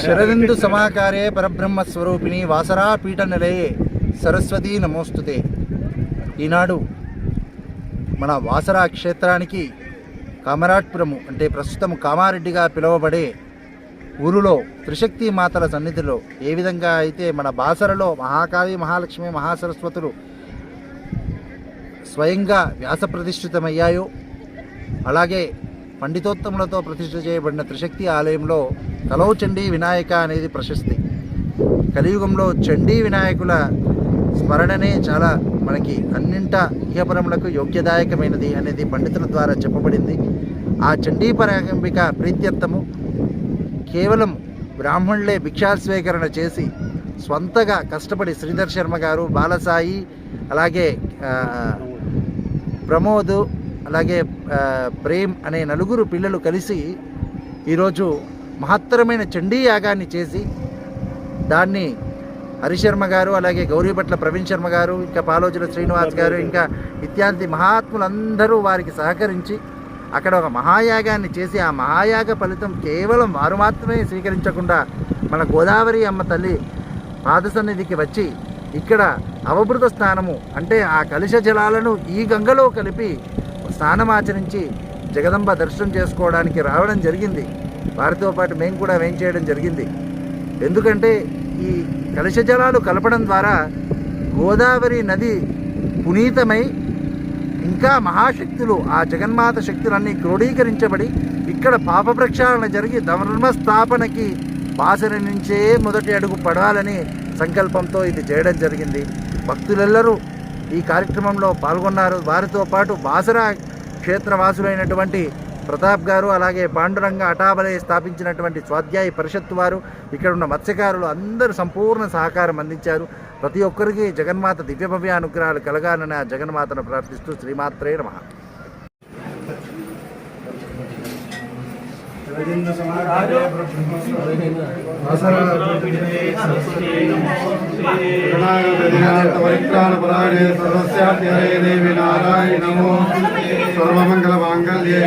శరదిందు సమాకారే పరబ్రహ్మ స్వరూపిణి వాసరా పీఠ నిలయే సరస్వతి నమోస్తుతే. ఈనాడు మన వాసరా క్షేత్రానికి కామరాట్పురము అంటే ప్రస్తుతం కామారెడ్డిగా పిలువబడే ఊరులో త్రిశక్తి మాతల సన్నిధిలో ఏ విధంగా అయితే మన బాసరలో మహాకాళి మహాలక్ష్మి మహాసరస్వతులు స్వయంగా వ్యాస ప్రతిష్ఠితమయ్యాయో అలాగే పండితోత్తములతో ప్రతిష్ఠ చేయబడిన త్రిశక్తి ఆలయంలో కలవు చండీ వినాయక అనేది ప్రశస్తి. కలియుగంలో చండీ వినాయకుల స్మరణనే చాలా మనకి అన్నింట ఇహపరములకు యోగ్యదాయకమైనది అనేది పండితుల ద్వారా చెప్పబడింది. ఆ చండీ పరాగంబిక ప్రీత్యర్థము కేవలం బ్రాహ్మణులే భిక్షాస్వీకరణ చేసి స్వంతగా కష్టపడి శ్రీధర్ శర్మ గారు బాలసాయి అలాగే ప్రమోదు ప్రమోద్ అలాగే ప్రేమ్ అనే నలుగురు పిల్లలు కలిసి ఈరోజు మహత్తరమైన చండీ యాగాన్ని చేసి దాన్ని హరిశర్మ గారు అలాగే గౌరీభట్ల ప్రవీణ్ శర్మ గారు ఇంకా పాలోజుల శ్రీనివాస్ గారు ఇంకా ఇత్యాది మహాత్ములందరూ వారికి సహకరించి అక్కడ ఒక మహాయాగాన్ని చేసి ఆ మహాయాగ ఫలితం కేవలం వారు మాత్రమే స్వీకరించకుండా మన గోదావరి అమ్మ తల్లి పాదసన్నిధికి వచ్చి ఇక్కడ అవభృత స్నానము అంటే ఆ కలుష జలాలను ఈ గంగలో కలిపి స్నానమాచరించి జగదంబ దర్శనం చేసుకోవడానికి రావడం జరిగింది. వారితో పాటు మేము కూడా వేయించేయడం జరిగింది. ఎందుకంటే ఈ కలుష జలాలు కలపడం ద్వారా గోదావరి నది పునీతమై ఇంకా మహాశక్తులు ఆ జగన్మాత శక్తులన్నీ క్రోడీకరించబడి ఇక్కడ పాప ప్రక్షాళన జరిగి ధర్మస్థాపనకి బాసరి నుంచే మొదటి అడుగు పడాలని సంకల్పంతో ఇది చేయడం జరిగింది. భక్తులెల్లరూ ఈ కార్యక్రమంలో పాల్గొన్నారు. వారితో పాటు బాసరా క్షేత్రవాసులైనటువంటి ప్రతాప్ గారు అలాగే పాండురంగ అటాబలే స్థాపించినటువంటి స్వాధ్యాయ పరిషత్తు వారు ఇక్కడ ఉన్న మత్స్యకారులు అందరూ సంపూర్ణ సహకారం అందించారు. ప్రతి ఒక్కరికి జగన్మాత దివ్యభవ్య అనుగ్రహాలు కలగాలని ఆ జగన్మాతను ప్రార్థిస్తూ శ్రీమాత్రే నమ. ప్రజన్నసమాఘాయే సదస్యాహరే దేవి నారాయణ నమో సర్వమంగళ మాంగళ్యే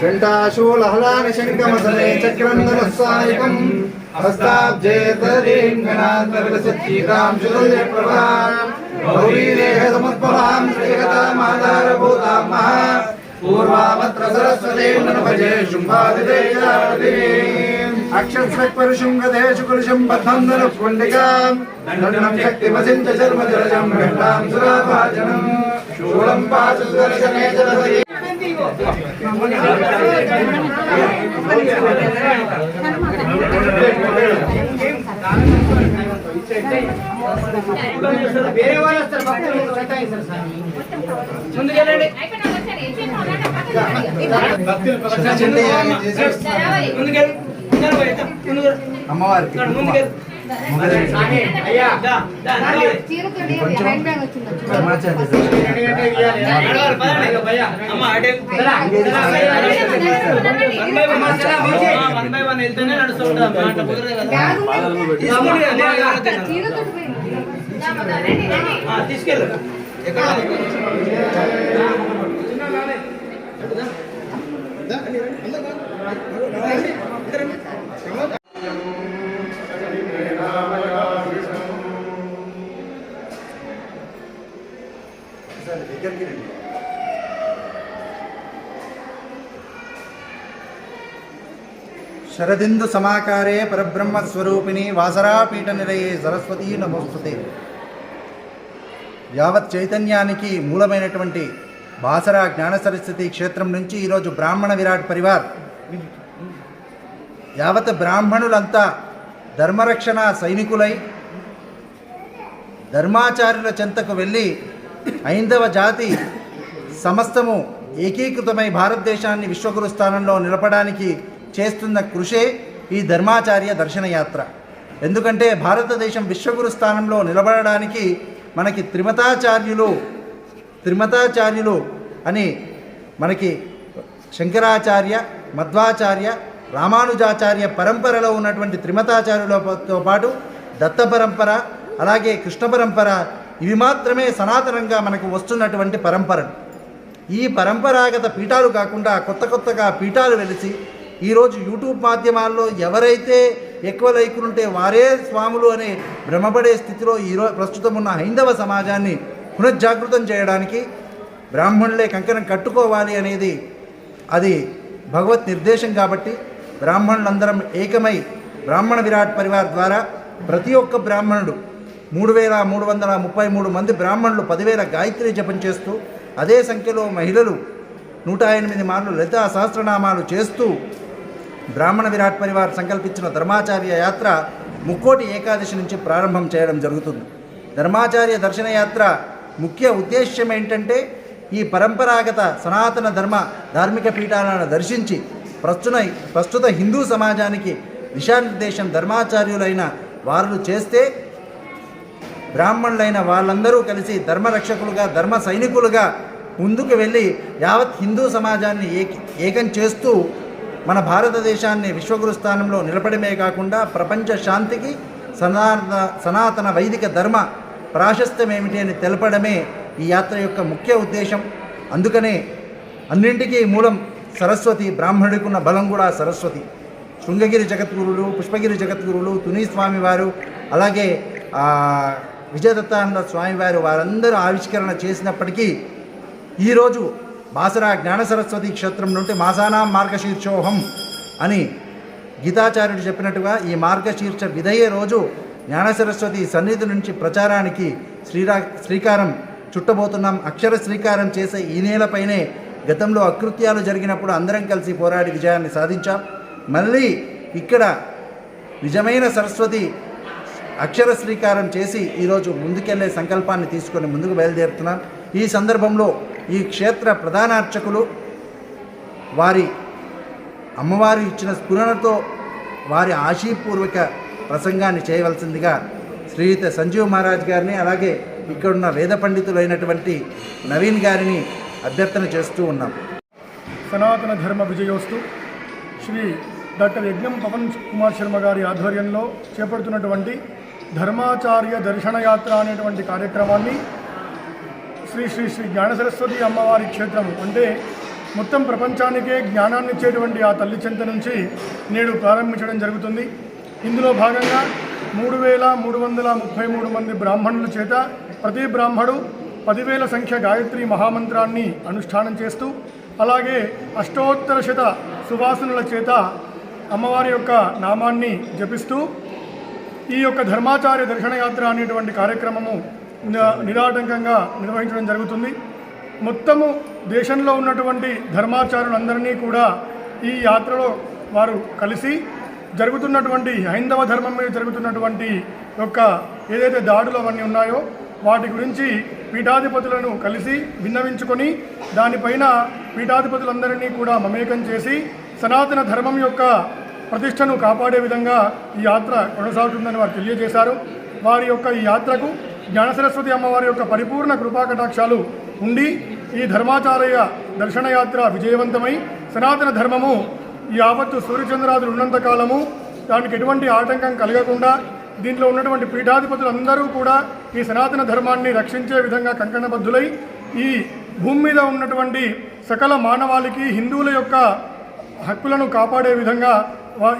ఘంటాశూలహలానిశంకమసనే చక్రంధరస్సాయకం ప్రభా नमोऽस्तुते घण्टाशूलहलानि शङ्कमसने चक्रन्दनस्सायकम् हस्ताब्जे तदीङ्गनान्तर्गसच्चीतां शुरुप्रभाम् गौरीदेहसमुद्भवां श्रीगतामाधारभूतां महा पूर्वामत्र सरस्वतीं भजे शुम्भादिदेशादिनीम् अक्षस्रक्परुशुङ्गदेशु कुरुशं बद्धन्दनुपुण्डिकां दण्डनं शक्तिमसिञ्च शर्मजलजं घण्टां सुराभाजनं शूलं पाचदर्शने जलधरी వేరే వాళ్ళు వస్తారు భక్తులు సతాయిస్తారు స్వామి ముందుకెళ్ళండి ముందుకెళ్ళి ముందుకెళ్ళి అమ్మవారికి ముందుకెళ్ళి తీసుకెళ్ళు. శరదిందు సమాకారే పరబ్రహ్మ స్వరూపిణి వాసరాపీఠ నిలయే సరస్వతీ నమోస్తుతే. యావత్ చైతన్యానికి మూలమైనటువంటి బాసరా జ్ఞాన సరస్వతి క్షేత్రం నుంచి ఈరోజు బ్రాహ్మణ విరాట్ పరివార్. యావత్ బ్రాహ్మణులంతా ధర్మరక్షణ సైనికులై ధర్మాచార్యుల చెంతకు వెళ్ళి ఐందవ జాతి సమస్తము ఏకీకృతమై భారతదేశాన్ని విశ్వగురు స్థానంలో నిలపడానికి చేస్తున్న కృషే ఈ ధర్మాచార్య దర్శనయాత్ర. ఎందుకంటే భారతదేశం విశ్వగురు స్థానంలో నిలబడడానికి మనకి త్రిమతాచార్యులు త్రిమతాచార్యులు అని మనకి శంకరాచార్య మధ్వాచార్య రామానుజాచార్య పరంపరలో ఉన్నటువంటి త్రిమతాచార్యులతో పాటు దత్త పరంపర అలాగే కృష్ణ పరంపర ఇవి మాత్రమే సనాతనంగా మనకు వస్తున్నటువంటి పరంపరలు. ఈ పరంపరాగత పీఠాలు కాకుండా కొత్త కొత్తగా పీఠాలు వెలిసి ఈరోజు యూట్యూబ్ మాధ్యమాల్లో ఎవరైతే ఎక్కువ లైకులుంటే వారే స్వాములు అనే భ్రమపడే స్థితిలో ఈరో ప్రస్తుతం ఉన్న హైందవ సమాజాన్ని పునఃజాగృతం చేయడానికి బ్రాహ్మణులే కంకణం కట్టుకోవాలి అనేది అది భగవత్ నిర్దేశం కాబట్టి బ్రాహ్మణులందరం ఏకమై బ్రాహ్మణ విరాట్ పరివార్ ద్వారా ప్రతి ఒక్క బ్రాహ్మణుడు మూడు వేల మూడు వందల ముప్పై మూడు మంది బ్రాహ్మణులు పదివేల గాయత్రి జపం చేస్తూ అదే సంఖ్యలో మహిళలు నూట ఎనిమిది మార్లు లలితా సహస్రనామాలు చేస్తూ బ్రాహ్మణ విరాట్ పరివార్ సంకల్పించిన ధర్మాచార్య యాత్ర ముక్కోటి ఏకాదశి నుంచి ప్రారంభం చేయడం జరుగుతుంది. ధర్మాచార్య దర్శన యాత్ర ముఖ్య ఉద్దేశ్యం ఏంటంటే ఈ పరంపరాగత సనాతన ధర్మ ధార్మిక పీఠాలను దర్శించి ప్రస్తుత ప్రస్తుత హిందూ సమాజానికి దిశానిర్దేశం ధర్మాచార్యులైన వారు చేస్తే బ్రాహ్మణులైన వాళ్ళందరూ కలిసి ధర్మరక్షకులుగా ధర్మ సైనికులుగా ముందుకు వెళ్ళి యావత్ హిందూ సమాజాన్ని ఏకం చేస్తూ మన భారతదేశాన్ని విశ్వగురు స్థానంలో నిలపడమే కాకుండా ప్రపంచ శాంతికి సనాత సనాతన వైదిక ధర్మ ప్రాశస్త్యం ఏమిటి అని తెలపడమే ఈ యాత్ర యొక్క ముఖ్య ఉద్దేశం. అందుకనే అన్నింటికీ మూలం సరస్వతి బ్రాహ్మణుడికున్న బలం కూడా సరస్వతి. శృంగగిరి జగద్గురులు పుష్పగిరి జగద్గురులు తుని స్వామివారు అలాగే విజయదత్తానంద స్వామివారు వారందరూ ఆవిష్కరణ చేసినప్పటికీ ఈరోజు బాసరా జ్ఞాన సరస్వతి క్షేత్రం నుండి మాసానా మార్గశీర్షోహం అని గీతాచార్యుడు చెప్పినట్టుగా ఈ మార్గశీర్ష విధయ్యే రోజు జ్ఞాన సరస్వతి సన్నిధి నుంచి ప్రచారానికి శ్రీరా శ్రీకారం చుట్టబోతున్నాం. అక్షర శ్రీకారం చేసే ఈ నేలపైనే గతంలో అకృత్యాలు జరిగినప్పుడు అందరం కలిసి పోరాడి విజయాన్ని సాధించాం. మళ్ళీ ఇక్కడ నిజమైన సరస్వతి అక్షర శ్రీకారం చేసి ఈరోజు ముందుకెళ్ళే సంకల్పాన్ని తీసుకొని ముందుకు బయలుదేరుతున్నాం. ఈ సందర్భంలో ఈ క్షేత్ర ప్రధాన అర్చకులు వారి అమ్మవారు ఇచ్చిన స్ఫురణతో వారి ఆశీపూర్వక ప్రసంగాన్ని చేయవలసిందిగా శ్రీయుత సంజీవ్ మహారాజ్ గారిని అలాగే ఇక్కడున్న వేద పండితులైనటువంటి నవీన్ గారిని అభ్యర్థన చేస్తూ ఉన్నాం. సనాతన ధర్మ విజయోస్తు శ్రీ డాక్టర్ యజ్ఞం పవన్ కుమార్ శర్మ గారి ఆధ్వర్యంలో చేపడుతున్నటువంటి ధర్మాచార్య దర్శనయాత్ర అనేటువంటి కార్యక్రమాన్ని శ్రీ శ్రీ శ్రీ జ్ఞాన సరస్వతి అమ్మవారి క్షేత్రము అంటే మొత్తం ప్రపంచానికే జ్ఞానాన్ని ఇచ్చేటువంటి ఆ తల్లి చెంత నుంచి నేడు ప్రారంభించడం జరుగుతుంది. ఇందులో భాగంగా మూడు వేల మూడు వందల ముప్పై మూడు మంది బ్రాహ్మణుల చేత ప్రతి బ్రాహ్మడు పదివేల సంఖ్య గాయత్రి మహామంత్రాన్ని అనుష్ఠానం చేస్తూ అలాగే అష్టోత్తర శత సువాసనల చేత అమ్మవారి యొక్క నామాన్ని జపిస్తూ ఈ యొక్క ధర్మాచార్య దర్శనయాత్ర అనేటువంటి కార్యక్రమము నిరాటంకంగా నిర్వహించడం జరుగుతుంది. మొత్తము దేశంలో ఉన్నటువంటి ధర్మాచారులందరినీ కూడా ఈ యాత్రలో వారు కలిసి జరుగుతున్నటువంటి హైందవ ధర్మం మీద జరుగుతున్నటువంటి యొక్క ఏదైతే దాడులు అవన్నీ ఉన్నాయో వాటి గురించి పీఠాధిపతులను కలిసి విన్నవించుకొని దానిపైన పీఠాధిపతులందరినీ కూడా మమేకం చేసి సనాతన ధర్మం యొక్క ప్రతిష్టను కాపాడే విధంగా ఈ యాత్ర కొనసాగుతుందని వారు తెలియజేశారు. వారి యొక్క ఈ యాత్రకు జ్ఞాన సరస్వతి అమ్మవారి యొక్క పరిపూర్ణ కృపాకటాక్షాలు ఉండి ఈ ధర్మాచారయ దర్శనయాత్ర విజయవంతమై సనాతన ధర్మము ఈ ఆపత్తు సూర్యచంద్రాదులు ఉన్నంత కాలము దానికి ఎటువంటి ఆటంకం కలగకుండా దీంట్లో ఉన్నటువంటి పీఠాధిపతులు అందరూ కూడా ఈ సనాతన ధర్మాన్ని రక్షించే విధంగా కంకణబద్ధులై ఈ భూమి మీద ఉన్నటువంటి సకల మానవాళికి హిందువుల యొక్క హక్కులను కాపాడే విధంగా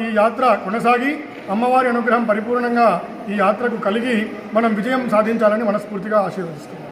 ఈ యాత్ర కొనసాగి అమ్మవారి అనుగ్రహం పరిపూర్ణంగా ఈ యాత్రకు కలిగి మనం విజయం సాధించాలని మనస్ఫూర్తిగా ఆశీర్వదిస్తున్నాం.